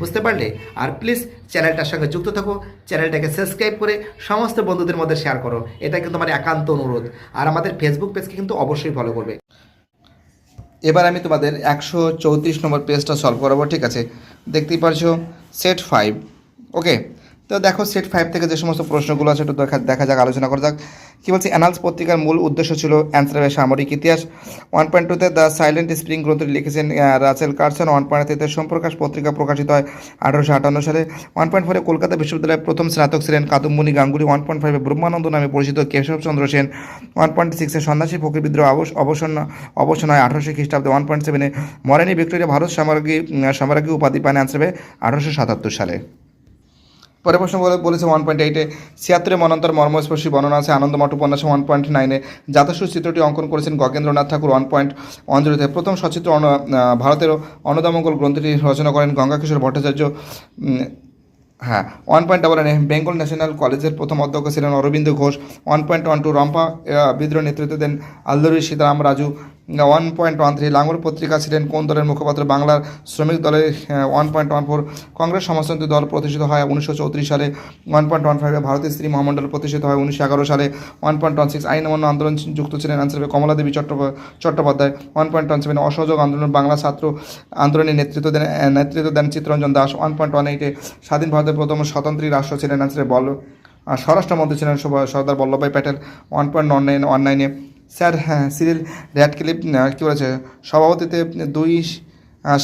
বুঝতে পারলে? আর প্লিজ চ্যানেলটার সঙ্গে যুক্ত থাকো। চ্যানেলটাকে সাবস্ক্রাইব করে সমস্ত বন্ধুদের মধ্যে শেয়ার করো। এটা কিন্তু আমার একান্ত অনুরোধ। আর আমাদের ফেসবুক পেজকে কিন্তু অবশ্যই ফলো করবে। এবার আমি তোমাদের একশো চৌত্রিশ নম্বর পেজটা সলভ করাবো, ঠিক আছে? দেখতেই পারছ? সেট ফাইভ ওকে তো দেখো সেট ফাইভ থেকে যে সমস্ত প্রশ্নগুলো আছে, একটু দেখা দেখা যাক, আলোচনা করা যাক। কী বলছে? অ্যানালস পত্রিকার মূল উদ্দেশ্য ছিল অ্যান্সারের সামরিক ইতিহাস। ওয়ান পয়েন্ট টুতে দ্য সাইলেন্ট স্প্রিং গ্রন্থটি লিখেছেন রাসেল কার্সন ওয়ান পয়েন্ট থ্রিতে সম্প্রকাশ পত্রিকা প্রকাশিত হয় আঠারোশো আটান্ন সালে। ওয়ান পয়েন্ট ফোরে কলকাতা বিশ্ববিদ্যালয়ের প্রথম স্নাতক ছিলেন কাদম্বনি গাঙ্গুলি। ওয়ান পয়েন্ট ফাইভে ব্রহ্মানন্দ নামে পরিচিত কেশবচন্দ্র সেন। ওয়ান পয়েন্ট সিক্সে সন্ন্যাসী ফকির বিদ্রোহ অবস অবসন্ন অবসন্ন হয় আঠারোশো খ্রিস্টাব্দে। ওয়ান পয়েন্ট সেভেনে মরেনি ভিক্টোরিয়া ভারত সাম্রাজ্ঞী সাম্রাজ্ঞী উপাধি পান অ্যান্সারে আঠারোশো সাতাত্তর সালে। পরে প্রশ্ন বলে বলেছে ওয়ান পয়েন্ট এইটে ছিয়াত্তরে মনন্তর মর্মস্পর্শী বর্ণনা আছে। আনন্দ আনন্দমঠ উপন্যাসে ওয়ান পয়েন্ট নাইনে যাতাসু চিত্রটি অঙ্কন করেছেন গগেন্দ্রনাথ ঠাকুর ওয়ান পয়েন্ট অঞ্জলিতে প্রথম সচিত্র ভারতের অন্নদামঙ্গল গ্রন্থটি রচনা করেন গঙ্গাকিশোর ভট্টাচার্য। হ্যাঁ ওয়ান পয়েন্ট ডাবল নাইনে বেঙ্গল ন্যাশনাল কলেজের প্রথম অধ্যক্ষ ছিলেন Aurobindo Ghosh. One point one two Rampa বিদ্রোহ নেতৃত্ব দেন Alluri Sitarama Raju. One point one three লাঙ্গল পত্রিকা ছিলেন কোন দলের মুখপাত্র? বাংলার শ্রমিক দলের one point one four Congress সমাজতন্ত্রী দল প্রতিষ্ঠিত হয় উনিশশো চৌত্রিশ সালে। ওয়ান পয়েন্ট ওয়ান ফাইভে ভারতের স্ত্রী মহামণ্ডল প্রতিষ্ঠিত হয় উনিশশো এগারো সালে। ওয়ান পয়েন্ট ওয়ান সিক্স আইন অমান্য আন্দোলন যুক্ত ছিলেন আনসারে Kamala Devi চট্টোপা- Chattopadhyay. One point one seven অসহযোগ আন্দোলন বাংলা ছাত্র আন্দোলনের নেতৃত্ব দেন নেতৃত্ব দেন Chittaranjan Das. One point one এইটে স্বাধীন ভারতের প্রথম স্বতন্ত্রী রাষ্ট্র ছিলেন আনসারে বল স্বরাষ্ট্রমন্ত্রী ছিলেন Sardar Vallabhbhai Patel. One point one nine one নাইনে স্যার হ্যাঁ সিরিল র্যাডক্লিপ কী বলেছে? সভাপতিতে দুই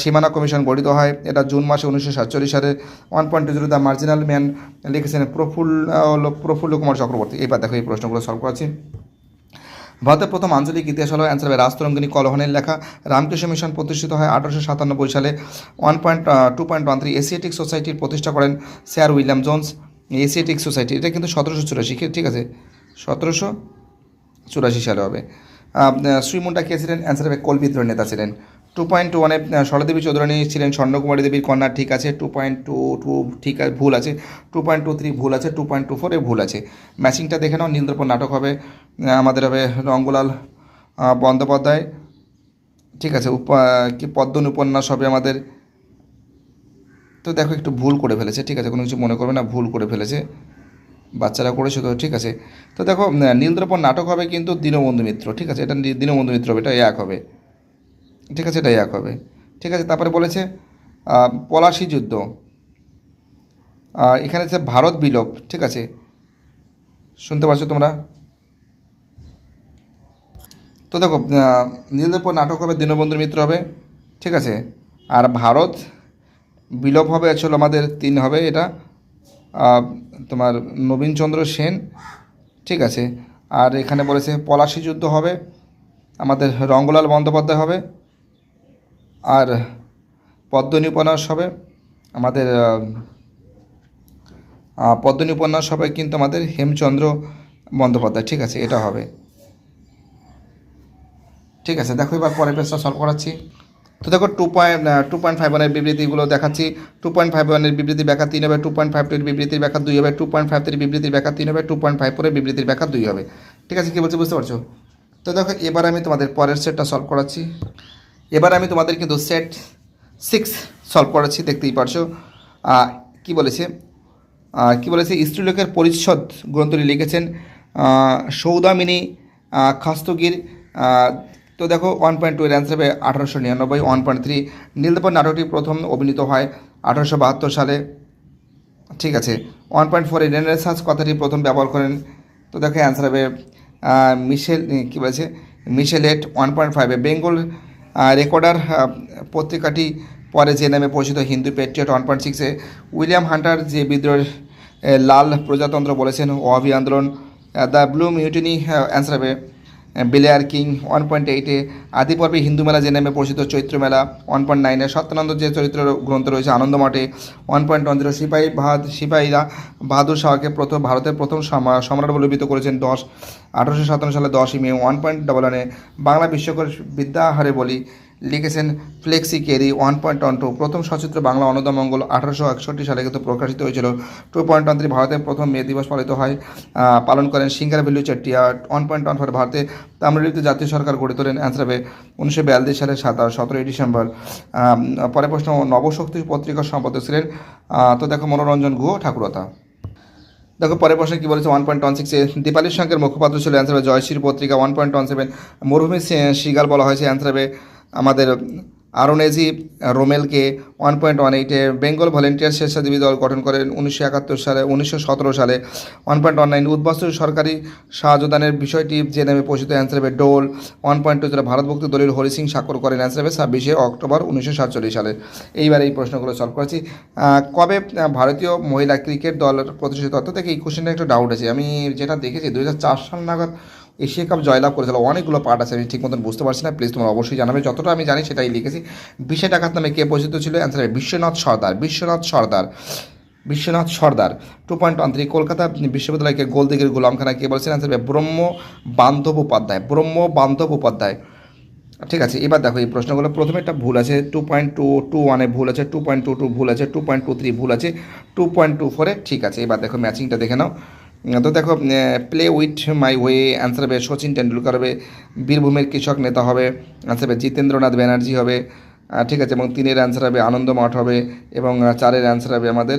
সীমানা কমিশন গঠিত হয়। এটা জুন মাসে উনিশশো সাতচল্লিশ সালে। One point two zero the marginal man লিখেছেন প্রফুল্ল প্রফুল্ল কুমার চক্রবর্তী। এইবার দেখো এই প্রশ্নগুলো সলভ করাচ্ছি। ভারতের প্রথম আঞ্চলিক ইতিহাস হলো অ্যান্সার হবে রাস্তরঙ্গিনী কলহনের লেখা। রামকৃষ্ণ মিশন প্রতিষ্ঠিত হয় আঠারোশো সাতানব্বই সালে। One point two point one three Asiatic সোসাইটির প্রতিষ্ঠা করেন sir William Jones. Asiatic society এটা কিন্তু সতেরোশো চুরাশি ঠিক আছে? সতেরোশো চুরাশি সালে হবে। শ্রীমুন্ডা কে ছিলেন? অ্যান্সার হবে কোল বিদ্রোহের নেতা ছিলেন। টু পয়েন্ট টু ওয়ানে সরদেবী চৌধুরানী ছিলেন, স্বর্ণকুমারী দেবীর কন্যা, ঠিক আছে। টু পয়েন্ট টু টু ঠিক আছে, ভুল আছে। টু পয়েন্ট টু থ্রি ভুল আছে টু পয়েন্ট টু ফোরে ভুল আছে। ম্যাচিংটা দেখে নাও নীলদ্রপর নাটক হবে আমাদের হবে রঙ্গলাল বন্দ্যোপাধ্যায়। ঠিক আছে কি পদ্মন উপন্যাস হবে আমাদের। তো দেখো, একটু ভুল করে ফেলেছে, ঠিক আছে, কোনো কিছু মনে করবে না, ভুল করে ফেলেছে। বাচ্চারা করেছে তো, ঠিক আছে। তো দেখো নীলদ্রপর নাটক হবে কিন্তু দীনবন্ধু মিত্র, ঠিক আছে, এটা দীনবন্ধু মিত্র হবে, এটা এক হবে। ঠিক আছে এটা এক হবে। ঠিক আছে তারপরে বলেছে পলাশী যুদ্ধ। এখানে যে ভারত বিলোপ ঠিক আছে শুনতে পাচ্ছ তোমরা? তো দেখো আহ, নীলদ্রপর নাটক হবে দীনবন্ধু মিত্র হবে ঠিক আছে আর ভারত বিলোপ হবে আসলে আমাদের তিন হবে এটা তোমার নবীনচন্দ্র সেন ঠিক আছে আর এখানে বলেছে পলাশী যুদ্ধ হবে আমাদের রঙ্গলাল বন্দ্যোপাধ্যায় হবে আর পদ্মনী উপন্যাস হবে। আমাদের পদ্মনী উপন্যাস হবে কিন্তু আমাদের হেমচন্দ্র বন্দ্যোপাধ্যায়। ঠিক আছে, এটা হবে। ঠিক আছে, দেখো এবার পরের পেজটা সলভ করাচ্ছি। তো দেখো two point two point five ওয়ানের বিবৃতিগুলো দেখাচ্ছি। টু পয়েন্ট ফাইভ ওয়ানের বিবৃতির ব্যাখ্যা তিন হবে টু পয়েন্ট ফাইভ টুর বিবৃতির ব্যাখ্যা দুই হবে টু পয়েন্ট ফাইভ থ্রির বিবৃতির ব্যাখ্যা তিন হবে টু পয়েন্ট ফাইভ ফোরের বিবৃতির ব্যাখ্যা দুই হবে। ঠিক আছে, কী বলছি বুঝতে পারছ? তো দেখো এবার আমি তোমাদের পরের সেটটা সলভ করাচ্ছি। এবার আমি তোমাদের কিন্তু সেট সিক্স সলভ করাচ্ছি, দেখতেই পারছ। কি বলেছে? কি বলেছে? স্ত্রীলোকের পরিচ্ছদ গ্রন্থটি লিখেছেন সৌদামিনী খাস্তগির। তো দেখো ওয়ান পয়েন্ট টু এর অ্যান্সার হবে আঠারোশো নিরানব্বই ওয়ান পয়েন্ট থ্রি নীলদপর নাটকটি প্রথম অভিনীত হয় আঠারোশো বাহাত্তর সালে। ঠিক আছে ওয়ান পয়েন্ট ফোর এর রেনেসাস কথাটি প্রথম ব্যবহার করেন। তো দেখো অ্যান্সার হবে মিশেল, কী বলেছে? মিশেলেট ওয়ান পয়েন্ট ফাইভে বেঙ্গল রেকর্ডার পত্রিকাটি পরে যে নামে পরিচিত হিন্দু পেট্রিয়ট ওয়ান পয়েন্ট সিক্সে উইলিয়াম হান্টার যে বিদ্রোহের লাল প্রজাতন্ত্র বলেছেন ওয়াবি আন্দোলন দ্য ব্লু মিউটিনি অ্যান্সার হবে। বেলেয়ার কিং ওয়ান পয়েন্ট এইটে আদিপর্বে হিন্দু মেলা যে নামে পরিচিত চৈত্র মেলা ওয়ান পয়েন্ট নাইনে সত্যানন্দ যে চরিত্র গ্রন্থ রয়েছে আনন্দ মঠে ওয়ান পয়েন্ট ওয়ান জিরো সিপাহী বাহাদ সিপাহীরা বাহাদুর শাহকে প্রথম ভারতের প্রথম সমা- সম্রাট বলে অভিহিত করেছেন দশ, আঠারোশো সাতান্ন সালে দশই মে ওয়ান পয়েন্ট ডবল ওয়ানে বাংলা বিশ্বকর বিদ্যাহারে বলি লিখেছেন Felix Carey one point one two প্রথম সচিত্র বাংলা অন্নদা মঙ্গল আঠারোশো একষট্টি সালে কিন্তু প্রকাশিত হয়েছিল। টু পয়েন্ট ওয়ান থ্রি ভারতের প্রথম মে দিবস পালিত হয়। পালন করেন Singaravelu Chettiar one point one four ভারতে তাম্রলিপ্ত জাতীয় সরকার গড়ে তোলেন অ্যান্সার হবে উনিশশো বিয়াল্লিশ সালে সাতাশ, সতেরোই ডিসেম্বর। পরে প্রশ্ন, নবশক্তি পত্রিকার সম্পাদক ছিলেন। তো দেখো মনোরঞ্জন গুহ, ঠাকুরতা। দেখো, পরের প্রশ্ন কি বলেছে? ওয়ান পয়েন্ট ওয়ান সিক্সে দীপালির সঙ্গের মুখপাত্র ছিল অ্যান্সার হবে জয়শ্রী পত্রিকা। ওয়ান পয়েন্ট ওয়ান সেভেন মরুভূমি সি- শিগাল বলা হয়েছে অ্যান্সার হবে আমাদের আরনেজি, রোমেলকে ওয়ান পয়েন্ট ওয়ান এইটে বেঙ্গল ভলেন্টিয়ার স্বেচ্ছাসেবী দল গঠন করেন উনিশশো একাত্তর সালে, উনিশশো সতেরো সালে। ওয়ান পয়েন্ট ওয়ান নাইন উদ্বাস্তু সরকারি সাহায্যদানের বিষয়টি যে নামে পরিচিত অ্যান্সার হবে ডোল ওয়ান পয়েন্ট টু যেটা ভারতভুক্ত দলিল হরি সিং স্বাক্ষর করেন অ্যান্সার হবে ছাব্বিশে অক্টোবর উনিশশো সাতচল্লিশ সালে। এইবার এই প্রশ্নগুলো সলভ করেছি। কবে ভারতীয় মহিলা ক্রিকেট দল প্রতিষ্ঠিত তথ্য থেকে এই কোশ্চেনটা একটু ডাউট আছে। আমি যেটা দেখেছি দু হাজার চার সাল নাগাদ এশিয়া কাপ জয়লাভ করেছিল, অনেকগুলো পার্ট আছে, আমি ঠিক মতন বুঝতে পারছি না প্লিজ তোমরা অবশ্যই জানাবে, যতটা আমি জানি সেটাই লিখেছি। বিশে টাকার নামে কে পরিচিত ছিল? Answer Biswanath Sardar Biswanath Sardar Biswanath Sardar two point one three Kolkata বিশ্ববিদ্যালয়কে গোলদিগের গোলাম খানা কে বলছেন? অ্যান্সার ব্রহ্ম বান্ধব উপাধ্যায়, ব্রহ্ম বান্ধব উপাধ্যায়। ঠিক আছে, এবার দেখো এই প্রশ্নগুলো, প্রথমে একটা ভুল আছে টু পয়েন্ট টু টু ওয়ানে ভুল আছে টু পয়েন্ট টু টু ভুল আছে টু পয়েন্ট টু থ্রি ভুল আছে টু পয়েন্ট টু ফোরে ঠিক আছে, এবার দেখো ম্যাচিংটা দেখে নাও। তো দেখো play with my way answer হবে সচিন টেন্ডুলকার হবে, বীরভূমের কৃষক নেতা হবে অ্যান্সার হবে জিতেন্দ্রনাথ ব্যানার্জি হবে ঠিক আছে, এবং তিনের অ্যান্সার হবে আনন্দ মঠ হবে, এবং চারের অ্যান্সার হবে আমাদের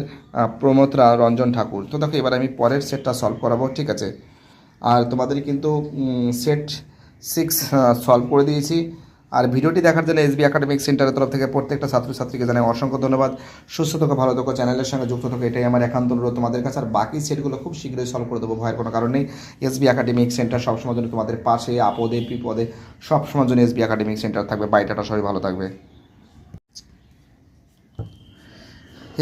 প্রমোদ রঞ্জন ঠাকুর। তো দেখো, এবার আমি পরের সেটটা সলভ করাবো, ঠিক আছে? আর তোমাদের কিন্তু সেট সিক্স সলভ করে দিয়েছি। আর ভিডিওটি দেখার জন্য এসবি একাডেমিক সেন্টারের তরফ থেকে প্রত্যেকটা ছাত্রছাত্রীকে জানাই অসংখ্য ধন্যবাদ। সুস্থ থাকো, ভালো থাকো, চ্যানেলের সঙ্গে যুক্ত থাকো, এটাই আমার একান্ত অনুরোধ। তোমাদের কাছে আর বাকি সেটগুলো খুব শীঘ্রই সলভ করে দেবো, ভয়ের কোনো কারণ নেই। এসবি একাডেমিক সেন্টার সবসময় জন্য তোমাদের পাশে, আপদে, বিপদে সবসময় জন্য এসবি একাডেমিক সেন্টার থাকবে। বাইটাটা সবাই ভালো থাকবে।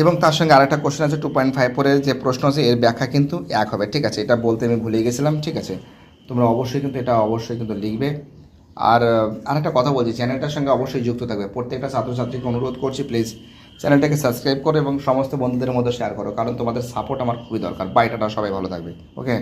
এবং তার সঙ্গে আরেকটা কোশ্চেন আছে টু পয়েন্ট ফাইভ ফোরের যে প্রশ্ন আছে, এর ব্যাখ্যা কিন্তু এক হবে। ঠিক আছে, এটা বলতে আমি ভুলে গেছিলাম, ঠিক আছে? তোমরা অবশ্যই কিন্তু এটা অবশ্যই কিন্তু লিখবে। আর আর আরেকটা কথা বলছি, চ্যানেলটার সঙ্গে অবশ্যই যুক্ত থাকবে। প্রত্যেকটা ছাত্রছাত্রীকে অনুরোধ করছি প্লিজ চ্যানেলটাকে সাবস্ক্রাইব করো এবং সমস্ত বন্ধুদের মধ্যে শেয়ার করো, কারণ তোমাদের সাপোর্ট আমার খুবই দরকার। বাইটাটা সবাই ভালো থাকবে। ওকে